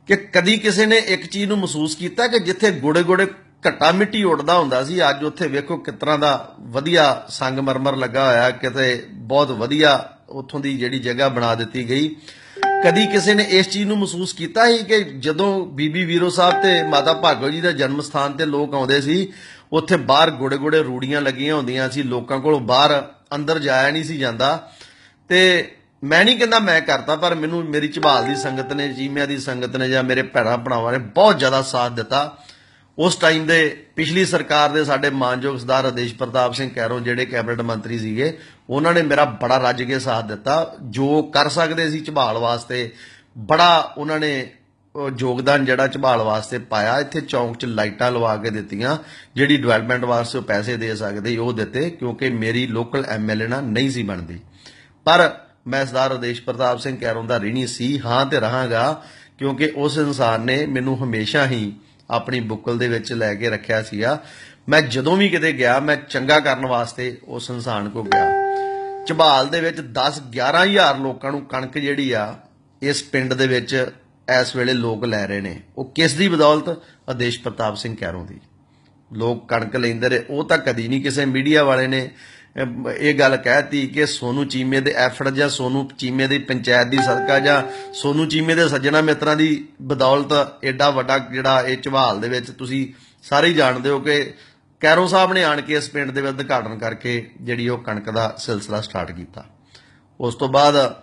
ਕਿ ਕਦੀ ਕਿਸੇ ਨੇ ਇੱਕ ਚੀਜ਼ ਨੂੰ ਮਹਿਸੂਸ ਕੀਤਾ ਕਿ ਜਿੱਥੇ ਗੋੜੇ ਗੋੜੇ ਘੱਟਾ ਮਿੱਟੀ ਉੱਡਦਾ ਹੁੰਦਾ ਸੀ। ਅੱਜ ਉੱਥੇ ਵੇਖੋ ਕਿਸ ਤਰ੍ਹਾਂ ਦਾ ਵਧੀਆ ਸੰਗਮਰਮਰ ਲੱਗਾ ਹੋਇਆ ਕਿਤੇ ਬਹੁਤ ਵਧੀਆ ਉੱਥੋਂ ਦੀ ਜਿਹੜੀ ਜਗ੍ਹਾ ਬਣਾ ਦਿੱਤੀ ਗਈ। ਕਦੀ ਕਿਸੇ ਨੇ ਇਸ ਚੀਜ਼ ਨੂੰ ਮਹਿਸੂਸ ਕੀਤਾ ਸੀ ਕਿ ਜਦੋਂ ਬੀਬੀ ਵੀਰੋ ਸਾਹਿਬ ਤੇ ਮਾਤਾ ਭਾਗੋ ਜੀ ਦਾ ਜਨਮ ਸਥਾਨ ਤੇ ਲੋਕ ਆਉਂਦੇ ਸੀ, ਉੱਥੇ ਬਾਹਰ ਗੋੜੇ ਗੋੜੇ ਰੂੜੀਆਂ ਲੱਗੀਆਂ ਹੁੰਦੀਆਂ ਸੀ। ਲੋਕਾਂ ਕੋਲ ਬਾਹਰ ਅੰਦਰ ਜਾਇਆ ਨਹੀਂ ਸੀ ਜਾਂਦਾ। ਤੇ ਮੈਂ ਨਹੀਂ ਕਹਿੰਦਾ ਮੈਂ ਕਰਤਾ, ਪਰ ਮੈਨੂੰ ਮੇਰੀ ਝਬਾਲ ਦੀ ਸੰਗਤ ਨੇ ਜੀਮਿਆਂ ਦੀ ਸੰਗਤ ਨੇ ਜਾਂ ਮੇਰੇ ਭੈਣਾਂ ਭਰਾਵਾਂ ਨੇ ਬਹੁਤ ਜ਼ਿਆਦਾ ਸਾਥ ਦਿੱਤਾ। ਉਸ ਟਾਈਮ ਦੇ ਪਿਛਲੀ ਸਰਕਾਰ ਦੇ ਸਾਡੇ ਮਾਨਯੋਗ ਸਰਦਾਰ ਆਦੇਸ਼ ਪ੍ਰਤਾਪ ਸਿੰਘ ਕੈਰੋਂ ਜਿਹੜੇ ਕੈਬਨਿਟ ਮੰਤਰੀ ਸੀਗੇ, ਉਹਨਾਂ ਨੇ ਮੇਰਾ ਬੜਾ ਰੱਜ ਕੇ ਸਾਥ ਦਿੱਤਾ। ਜੋ ਕਰ ਸਕਦੇ ਸੀ ਝਬਾਲ ਵਾਸਤੇ, ਬੜਾ ਉਹਨਾਂ ਨੇ ਯੋਗਦਾਨ ਜਿਹੜਾ ਝਬਾਲ ਵਾਸਤੇ ਪਾਇਆ। ਇੱਥੇ ਚੌਂਕ 'ਚ ਲਾਈਟਾਂ ਲਵਾ ਕੇ ਦਿੱਤੀਆਂ। ਜਿਹੜੀ ਡਿਵੈਲਪਮੈਂਟ ਵਾਸਤੇ ਉਹ ਪੈਸੇ ਦੇ ਸਕਦੇ, ਉਹ ਦਿੱਤੇ, ਕਿਉਂਕਿ ਮੇਰੀ ਲੋਕਲ ਐਮਐਲਏ ਨਾਲ ਨਹੀਂ ਸੀ ਬਣਦੀ। ਪਰ ਮੈਂ ਸਰਦਾਰ ਆਦੇਸ਼ ਪ੍ਰਤਾਪ ਸਿੰਘ ਕੈਰੋਂ ਦਾ ঋਣੀ ਸੀ, ਹਾਂ ਤੇ ਰਹਾਂਗਾ, ਕਿਉਂਕਿ ਉਸ ਇਨਸਾਨ ਨੇ ਮੈਨੂੰ ਹਮੇਸ਼ਾ ਹੀ ਆਪਣੀ ਬੁੱਕਲ ਦੇ ਵਿੱਚ ਲੈ ਕੇ ਰੱਖਿਆ ਸੀਗਾ। ਮੈਂ ਜਦੋਂ ਵੀ ਕਿਤੇ ਗਿਆ, ਮੈਂ ਚੰਗਾ ਕਰਨ ਵਾਸਤੇ ਉਸ ਇਨਸਾਨ ਕੋ ਗਿਆ। ਝਬਾਲ ਦੇ ਵਿੱਚ 10 11000 ਲੋਕਾਂ ਨੂੰ ਕਣਕ ਜਿਹੜੀ ਆ, ਇਸ ਪਿੰਡ ਦੇ ਵਿੱਚ ਇਸ ਵੇਲੇ ਲੋਕ ਲੈ ਰਹੇ ਨੇ। ਉਹ ਕਿਸ ਦੀ ਬਦੌਲਤ? ਆਦੇਸ਼ ਪ੍ਰਤਾਪ ਸਿੰਘ ਕੈਰੋਂ ਦੀ। ਲੋਕ ਕਣਕ ਲੈਂਦੇ ਰਹੇ। ਉਹ ਤਾਂ ਕਦੀ ਨਹੀਂ ਕਿਸੇ ਮੀਡੀਆ ਵਾਲੇ ਨੇ ਇਹ ਗੱਲ ਕਹਿਤੀ ਕਿ ਸੋਨੂ ਚੀਮੇ ਦੇ ਐਫਰਟ ਜਾਂ ਸੋਨੂ ਚੀਮੇ ਦੀ ਪੰਚਾਇਤ ਦੀ ਸਦਕਾ ਜਾਂ ਸੋਨੂ ਚੀਮੇ ਦੇ ਸੱਜਣਾ ਮਿੱਤਰਾਂ ਦੀ ਬਦੌਲਤ ਐਡਾ ਵੱਡਾ ਜਿਹੜਾ ਇਹ ਝਵਾਲ ਦੇ ਵਿੱਚ ਤੁਸੀਂ ਸਾਰੇ ਹੀ ਜਾਣਦੇ ਹੋ ਕਿ ਕੈਰੋ ਸਾਹਿਬ ਨੇ ਆਣ ਕੇ ਇਸ ਪਿੰਡ ਦੇ ਵਿੱਚ ਉਦਘਾਟਨ ਕਰਕੇ ਜਿਹੜੀ ਉਹ ਕਣਕ ਦਾ ਸਿਲਸਿਲਾ ਸਟਾਰਟ ਕੀਤਾ। ਉਸ ਤੋਂ ਬਾਅਦ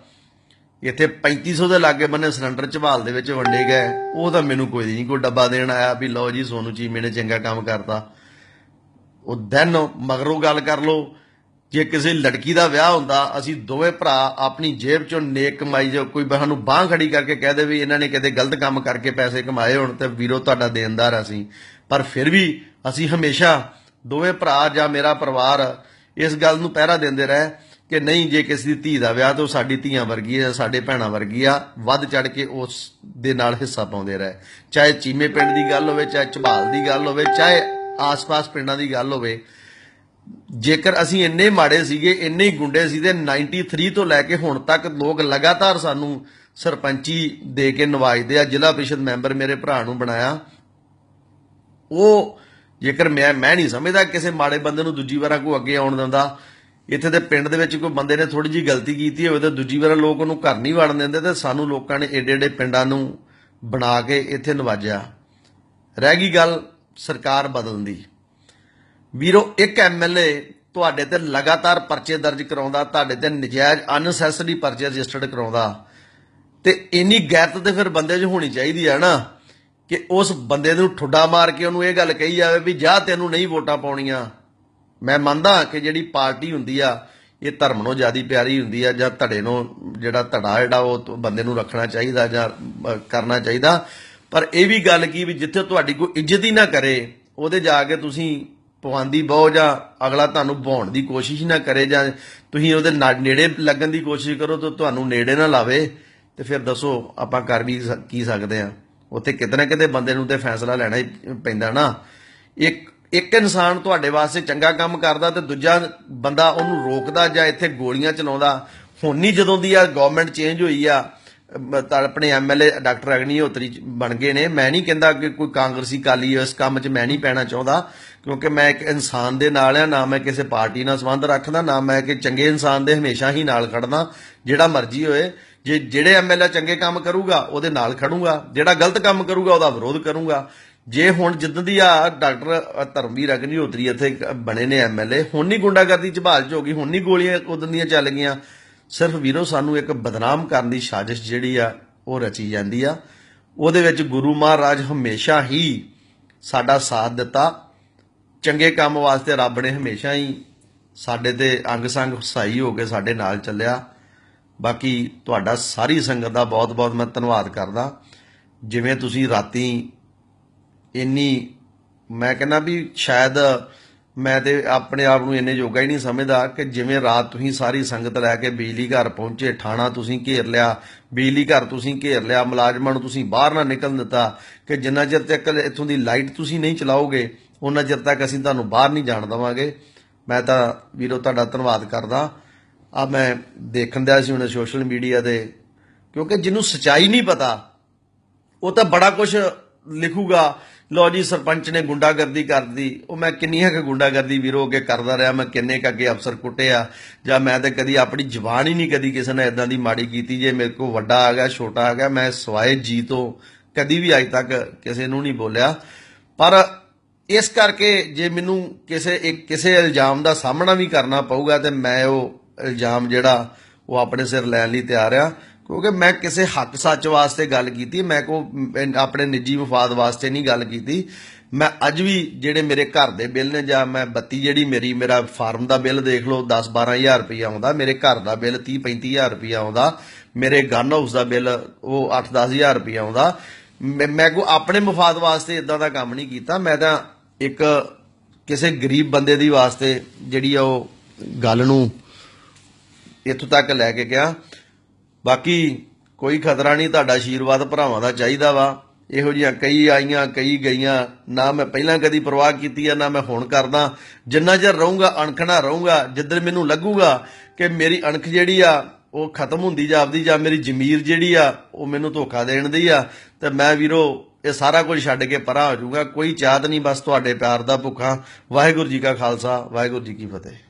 ਇੱਥੇ 3500 ਦੇ ਲਾਗੇ ਬੰਨੇ ਸਿਲੰਡਰ ਝਵਾਲ ਦੇ ਵਿੱਚ ਵੰਡੇ ਗਏ। ਉਹ ਤਾਂ ਮੈਨੂੰ ਕੋਈ ਨਹੀਂ ਕੋਈ ਡੱਬਾ ਦੇਣ ਆਇਆ ਵੀ ਲਓ ਜੀ ਸੋਨੂ ਚੀਮੇ ਨੇ ਚੰਗਾ ਕੰਮ ਕਰਤਾ। ਉਹ ਦਿਨ ਮਗਰੋਂ ਗੱਲ ਕਰ ਲਓ। ਜੇ ਕਿਸੇ ਲੜਕੀ ਦਾ ਵਿਆਹ ਹੁੰਦਾ, ਅਸੀਂ ਦੋਵੇਂ ਭਰਾ ਆਪਣੀ ਜੇਬ ਚੋਂ ਨੇਕ ਕਮਾਈ ਜੋ ਕੋਈ ਸਾਨੂੰ ਬਾਹ ਖੜੀ ਕਰਕੇ ਕਹਿ ਦੇ ਵੀ ਇਹਨਾਂ ਨੇ ਕਿਤੇ ਗਲਤ ਕੰਮ ਕਰਕੇ ਪੈਸੇ ਕਮਾਏ ਹੋਣ ਤੇ ਵੀਰੋ ਤੁਹਾਡਾ ਦੇਣਦਾਰ ਅਸੀਂ। ਪਰ ਫਿਰ ਵੀ ਅਸੀਂ ਹਮੇਸ਼ਾ ਦੋਵੇਂ ਭਰਾ ਜਾਂ ਮੇਰਾ ਪਰਿਵਾਰ ਇਸ ਗੱਲ ਨੂੰ ਪਹਿਰਾ ਦਿੰਦੇ ਰਹੇ ਕਿ ਨਹੀਂ, ਜੇ ਕਿਸੇ ਦੀ ਧੀ ਦਾ ਵਿਆਹ ਤਾਂ ਉਹ ਸਾਡੀ ਧੀਆਂ ਵਰਗੀ ਹੈ ਸਾਡੇ ਭੈਣਾਂ ਵਰਗੀ ਆ, ਵੱਧ ਚੜ ਕੇ ਉਸ ਦੇ ਨਾਲ ਹਿੱਸਾ ਪਾਉਂਦੇ ਰਹੇ। ਚਾਹੇ ਚੀਮੇ ਪਿੰਡ ਦੀ ਗੱਲ ਹੋਵੇ, ਚਾਹੇ ਝਬਾਲ ਦੀ ਗੱਲ ਹੋਵੇ, ਚਾਹੇ ਆਸ-ਪਾਸ ਪਿੰਡਾਂ ਦੀ ਗੱਲ ਹੋਵੇ ਜੇਕਰ ਅਸੀਂ ਇੰਨੇ ਮਾੜੇ ਸੀਗੇ, ਇੰਨੇ ਹੀ ਗੁੰਡੇ ਸੀ ਤੇ 93 ਤੋਂ ਲੈ ਕੇ ਹੁਣ ਤੱਕ ਲੋਕ ਲਗਾਤਾਰ ਸਾਨੂੰ ਸਰਪੰਚੀ ਦੇ ਕੇ ਨਵਾਜਦੇ ਆ, ਜ਼ਿਲ੍ਹਾ ਪ੍ਰੀਸ਼ਦ ਮੈਂਬਰ ਮੇਰੇ ਭਰਾ ਨੂੰ ਬਣਾਇਆ। ਉਹ ਜੇਕਰ ਮੈਂ ਮੈਂ ਨਹੀਂ ਸਮਝਦਾ ਕਿਸੇ ਮਾੜੇ ਬੰਦੇ ਨੂੰ ਦੂਜੀ ਵਾਰਾਂ ਕੋ ਅੱਗੇ ਆਉਣ ਦਿੰਦਾ। ਇੱਥੇ ਦੇ ਪਿੰਡ ਦੇ ਵਿੱਚ ਕੋਈ ਬੰਦੇ ਨੇ ਥੋੜੀ ਜੀ ਗਲਤੀ ਕੀਤੀ ਹੋਵੇ ਤਾਂ ਦੂਜੀ ਵਾਰ ਲੋਕ ਉਹਨੂੰ ਘਰ ਨਹੀਂ ਵੜਨ ਦਿੰਦੇ ਤੇ ਸਾਨੂੰ ਲੋਕਾਂ ਨੇ ਏਡੇ ਏਡੇ ਪਿੰਡਾਂ ਨੂੰ ਬਣਾ ਕੇ ਇੱਥੇ ਨਵਾਜਿਆ। ਰਹਿ ਗਈ ਗੱਲ ਸਰਕਾਰ ਬਦਲਣ ਦੀ। ਵੀਰੋ, ਇੱਕ ਐਮਐਲਏ ਤੁਹਾਡੇ ਤੇ ਲਗਾਤਾਰ ਪਰਚੇ ਦਰਜ ਕਰਾਉਂਦਾ, ਤੁਹਾਡੇ ਤੇ ਨਜਾਇਜ਼ ਅਨਸੈਸਰੀ ਪਰਚੇ ਰਜਿਸਟਰਡ ਕਰਾਉਂਦਾ। ਤੇ ਇੰਨੀ ਗੈਰਤ ਤੇ ਫਿਰ ਬੰਦੇ 'ਚ ਹੋਣੀ ਚਾਹੀਦੀ ਆ ਨਾ ਕਿ ਉਸ ਬੰਦੇ ਨੂੰ ਠੁੱਡਾ ਮਾਰ ਕੇ ਉਹਨੂੰ ਇਹ ਗੱਲ ਕਹੀ ਜਾਵੇ ਵੀ ਜਾ ਤੈਨੂੰ ਨਹੀਂ ਵੋਟਾਂ ਪਾਉਣੀਆਂ। ਮੈਂ ਮੰਨਦਾ ਕਿ ਜਿਹੜੀ ਪਾਰਟੀ ਹੁੰਦੀ ਆ, ਇਹ ਧਰਮ ਨੂੰ ਜਿਆਦੀ ਪਿਆਰੀ ਹੁੰਦੀ ਆ ਜਾਂ ਧੜੇ ਨੂੰ ਜਿਹੜਾ ਧੜਾ ਜਿਹੜਾ ਉਹ ਬੰਦੇ ਨੂੰ ਰੱਖਣਾ ਚਾਹੀਦਾ ਜਾਂ ਕਰਨਾ ਚਾਹੀਦਾ। ਪਰ ਇਹ ਵੀ ਗੱਲ ਕੀ ਵੀ ਜਿੱਥੇ ਤੁਹਾਡੀ ਕੋਈ ਇੱਜ਼ਤ ਹੀ ਨਾ ਕਰੇ, ਉਹਦੇ ਜਾ ਕੇ ਤੁਸੀਂ ਪਵਾਂਦੀ ਬਹੁ ਜਾਂ ਅਗਲਾ ਤੁਹਾਨੂੰ ਭਾਉਣ ਦੀ ਕੋਸ਼ਿਸ਼ ਨਾ ਕਰੇ ਜਾਂ ਤੁਸੀਂ ਉਹਦੇ ਨਾ- ਨੇੜੇ ਲੱਗਣ ਦੀ ਕੋਸ਼ਿਸ਼ ਕਰੋ ਤਾਂ ਤੁਹਾਨੂੰ ਨੇੜੇ ਨਾ ਲਾਵੇ ਤੇ ਫਿਰ ਦੱਸੋ ਆਪਾਂ ਕਰ ਵੀ ਕੀ ਸਕਦੇ ਆ ਉੱਥੇ ਕਿਤੇ ਨਾ ਕਿਤੇ ਬੰਦੇ ਨੂੰ ਤੇ ਫੈਸਲਾ ਲੈਣਾ ਹੀ ਪੈਂਦਾ ਨਾ। ਇੱਕ ਇੱਕ ਇਨਸਾਨ ਤੁਹਾਡੇ ਵਾਸਤੇ ਚੰਗਾ ਕੰਮ ਕਰਦਾ ਤੇ ਦੂਜਾ ਬੰਦਾ ਉਹਨੂੰ ਰੋਕਦਾ ਜਾਂ ਇੱਥੇ ਗੋਲੀਆਂ ਚਲਾਉਂਦਾ। ਹੁਣ ਨਹੀਂ ਜਦੋਂ ਦੀ ਆ ਗਵਰਨਮੈਂਟ ਚੇਂਜ ਹੋਈ ਆ ਆਪਣੇ ਐਮਐਲਏ ਡਾਕਟਰ ਅਗਨੀਹੋਤਰੀ ਬਣ ਗਏ ਨੇ। ਮੈਂ ਨਹੀਂ ਕਹਿੰਦਾ ਕਿ ਕੋਈ ਕਾਂਗਰਸੀ ਕਾਲੀ ਇਸ ਕੰਮ 'ਚ ਮੈਂ ਨਹੀਂ ਪੈਣਾ ਚਾਹੁੰਦਾ, ਕਿਉਂਕਿ ਮੈਂ ਇੱਕ ਇਨਸਾਨ ਦੇ ਨਾਲ ਆ, ਨਾ ਮੈਂ ਕਿਸੇ ਪਾਰਟੀ ਨਾਲ ਸੰਬੰਧ ਰੱਖਦਾ, ਨਾ ਮੈਂ ਕਿ ਚੰਗੇ ਇਨਸਾਨ ਦੇ ਹਮੇਸ਼ਾ ਹੀ ਨਾਲ ਖੜਦਾ ਜਿਹੜਾ ਮਰਜ਼ੀ ਹੋਏ। ਜੇ ਜਿਹੜੇ ਐਮਐਲਏ ਚੰਗੇ ਕੰਮ ਕਰੂਗਾ, ਉਹਦੇ ਨਾਲ ਖੜੂਗਾ। ਜਿਹੜਾ ਗਲਤ ਕੰਮ ਕਰੂਗਾ, ਉਹਦਾ ਵਿਰੋਧ ਕਰੂੰਗਾ। ਜੇ ਹੁਣ ਜਿੱਦਾਂ ਦੀ ਆ, ਡਾਕਟਰ ਧਰਮਵੀਰ ਅਗਨੀਹੋਤਰੀ ਇੱਥੇ ਬਣੇ ਨੇ ਐਮਐਲਏ ਹੁਣ ਨਹੀਂ ਗੁੰਡਾਗਰਦੀ ਚ ਬਹਾਲ ਚ ਹੋ ਗਈ, ਹੁਣ ਨਹੀਂ ਗੋਲੀਆਂ ਉਦੋਂ ਦੀਆਂ ਚੱਲ ਗਈਆਂ। ਸਿਰਫ ਵੀਰੋ, ਸਾਨੂੰ ਇੱਕ ਬਦਨਾਮ ਕਰਨ ਦੀ ਸਾਜ਼ਿਸ਼ ਜਿਹੜੀ ਆ, ਉਹ ਰਚੀ ਜਾਂਦੀ ਆ। ਉਹਦੇ ਵਿੱਚ ਗੁਰੂ ਮਹਾਰਾਜ ਹਮੇਸ਼ਾ ਹੀ ਸਾਡਾ ਸਾਥ ਦਿੱਤਾ। ਚੰਗੇ ਕੰਮ ਵਾਸਤੇ ਰੱਬ ਨੇ ਹਮੇਸ਼ਾ ਹੀ ਸਾਡੇ ਤੇ ਅੰਗ ਸੰਗ ਸਹਾਈ ਹੋ ਕੇ ਸਾਡੇ ਨਾਲ ਚੱਲਿਆ। ਬਾਕੀ ਤੁਹਾਡਾ ਸਾਰੀ ਸੰਗਤ ਦਾ ਬਹੁਤ-ਬਹੁਤ ਮੈਂ ਧੰਨਵਾਦ ਕਰਦਾ। ਜਿਵੇਂ ਤੁਸੀਂ ਰਾਤੀ ਇੰਨੀ, ਮੈਂ ਕਹਿੰਦਾ ਵੀ ਸ਼ਾਇਦ ਮੈਂ ਤੇ ਆਪਣੇ ਆਪ ਨੂੰ ਇੰਨੇ ਯੋਗਾ ਹੀ ਨਹੀਂ ਸਮਝਦਾ ਕਿ ਜਿਵੇਂ ਰਾਤ ਤੁਸੀਂ ਸਾਰੀ ਸੰਗਤ ਲੈ ਕੇ ਬਿਜਲੀ ਘਰ ਪਹੁੰਚੇ ਥਾਣਾ ਤੁਸੀਂ ਘੇਰ ਲਿਆ, ਬਿਜਲੀ ਘਰ ਤੁਸੀਂ ਘੇਰ ਲਿਆ, ਮੁਲਾਜ਼ਮਾਂ ਨੂੰ ਤੁਸੀਂ ਬਾਹਰ ਨਾ ਨਿਕਲਣ ਦਿੱਤਾ ਕਿ ਜਿੰਨਾ ਚਿਰ ਤੱਕ ਇੱਥੋਂ ਦੀ ਲਾਈਟ ਤੁਸੀਂ ਨਹੀਂ ਚਲਾਓਗੇ, ਉਹਨਾਂ ਚਿਰ ਤੱਕ ਅਸੀਂ ਤੁਹਾਨੂੰ ਬਾਹਰ ਨਹੀਂ ਜਾਣ ਦੇਵਾਂਗੇ। ਮੈਂ ਤਾਂ ਵੀਰੋ ਤੁਹਾਡਾ ਧੰਨਵਾਦ ਕਰਦਾ। ਆ ਮੈਂ ਦੇਖਣ ਦਿਆ ਸੀ ਹੁਣ ਸੋਸ਼ਲ ਮੀਡੀਆ ਤੇ, ਕਿਉਂਕਿ ਜਿਹਨੂੰ ਸਚਾਈ ਨਹੀਂ ਪਤਾ, ਉਹ ਤਾਂ ਬੜਾ ਕੁਝ ਲਿਖੂਗਾ। ਲੋ ਜੀ, ਸਰਪੰਚ ਨੇ ਗੁੰਡਾਗਰਦੀ ਕਰਦੀ ਉਹ ਮੈਂ ਕਿੰਨੀਆਂ ਕੁ ਗੁੰਡਾਗਰਦੀ ਵੀਰੋ ਅੱਗੇ ਕਰਦਾ ਰਿਹਾ, ਮੈਂ ਕਿੰਨੇ ਕੁ ਅੱਗੇ ਅਫਸਰ ਕੁੱਟਿਆ ਜਾਂ ਮੈਂ ਤਾਂ ਕਦੀ ਆਪਣੀ ਜ਼ੁਬਾਨ ਹੀ ਨਹੀਂ ਕਦੀ ਕਿਸੇ ਨੇ ਇਦਾਂ ਦੀ ਮਾੜੀ ਕੀਤੀ, ਜੇ ਮੇਰੇ ਕੋ ਵੱਡਾ ਆ ਗਿਆ, ਛੋਟਾ ਆ ਗਿਆ, ਮੈਂ ਸਵਾਏ ਜੀ ਤੋਂ ਕਦੀ ਵੀ ਅੱਜ ਤੱਕ ਕਿਸੇ ਨੂੰ ਨਹੀਂ ਬੋਲਿਆ। ਪਰ ਇਸ ਕਰਕੇ ਜੇ ਮੈਨੂੰ ਕਿਸੇ, ਇੱਕ ਕਿਸੇ ਇਲਜ਼ਾਮ ਦਾ ਸਾਹਮਣਾ ਵੀ ਕਰਨਾ ਪਊਗਾ, ਤੇ ਮੈਂ ਉਹ ਇਲਜ਼ਾਮ ਜਿਹੜਾ, ਉਹ ਆਪਣੇ ਸਿਰ ਲੈਣ ਲਈ ਤਿਆਰ ਆ। ਕਿਉਂਕਿ ਮੈਂ ਕਿਸੇ ਹੱਕ ਸੱਚ ਵਾਸਤੇ ਗੱਲ ਕੀਤੀ, ਮੈਂ ਕੋ ਆਪਣੇ ਨਿੱਜੀ ਮਫਾਦ ਵਾਸਤੇ ਨਹੀਂ ਗੱਲ ਕੀਤੀ। ਮੈਂ ਅੱਜ ਵੀ ਜਿਹੜੇ ਮੇਰੇ ਘਰ ਦੇ ਬਿੱਲ ਨੇ ਜਾਂ ਮੈਂ ਬੱਤੀ ਜਿਹੜੀ ਮੇਰੀ, ਮੇਰਾ ਫਾਰਮ ਦਾ ਬਿੱਲ ਦੇਖ ਲਓ 10 12000 ਰੁਪਏ ਆਉਂਦਾ, ਮੇਰੇ ਘਰ ਦਾ ਬਿੱਲ 30 35000 ਰੁਪਏ ਆਉਂਦਾ, ਮੇਰੇ ਗਨ ਹਾਊਸ ਦਾ ਬਿੱਲ ਉਹ 8 10000 ਰੁਪਏ ਆਉਂਦਾ। ਮੈਂ ਮੈਂ ਕੋ ਆਪਣੇ ਮਫਾਦ ਵਾਸਤੇ ਇਦਾਂ ਦਾ ਕੰਮ ਨਹੀਂ ਕੀਤਾ, ਮੈਂ ਤਾਂ ਇੱਕ ਕਿਸੇ ਗਰੀਬ ਬੰਦੇ ਦੀ ਵਾਸਤੇ ਜਿਹੜੀ ਆ ਉਹ ਗੱਲ ਨੂੰ ਇੱਥੋਂ ਤੱਕ ਲੈ ਕੇ ਗਿਆ। ਬਾਕੀ ਕੋਈ ਖਤਰਾ ਨਹੀਂ, ਤੁਹਾਡਾ ਆਸ਼ੀਰਵਾਦ ਭਰਾਵਾਂ ਦਾ ਚਾਹੀਦਾ ਵਾ। ਇਹੋ ਜਿਹੀਆਂ ਕਈ ਆਈਆਂ, ਕਈ ਗਈਆਂ। ਨਾ ਮੈਂ ਪਹਿਲਾਂ ਕਦੀ ਪਰਵਾਹ ਕੀਤੀ ਆ, ਨਾ ਮੈਂ ਹੁਣ ਕਰਦਾ। ਜਿੰਨਾ ਚਿਰ ਰਹੂੰਗਾ, ਅਣਖਣਾ ਰਹੂੰਗਾ, ਜਿੱਦਣ ਮੈਨੂੰ ਲੱਗੂਗਾ ਕਿ ਮੇਰੀ ਅਣਖ ਜਿਹੜੀ ਆ, ਉਹ ਖਤਮ ਹੁੰਦੀ ਜਾਪਦੀ ਜਾਂ ਮੇਰੀ ਜ਼ਮੀਰ ਜਿਹੜੀ ਆ, ਉਹ ਮੈਨੂੰ ਧੋਖਾ ਦੇਣ ਦੀ ਆ। ਤੇ ਮੈਂ ਵੀਰੋ, ਇਹ ਸਾਰਾ ਕੁਝ ਛੱਡ ਕੇ ਪਰਾਂ ਹੋ ਜਾਊਗਾ। ਕੋਈ ਚਾਹਤ ਨਹੀਂ, ਬਸ ਤੁਹਾਡੇ ਪਿਆਰ ਦਾ ਭੁੱਖਾ। ਵਾਹਿਗੁਰੂ ਜੀ ਕਾ ਖਾਲਸਾ, ਵਾਹਿਗੁਰੂ ਜੀ ਕੀ ਫਤਿਹ।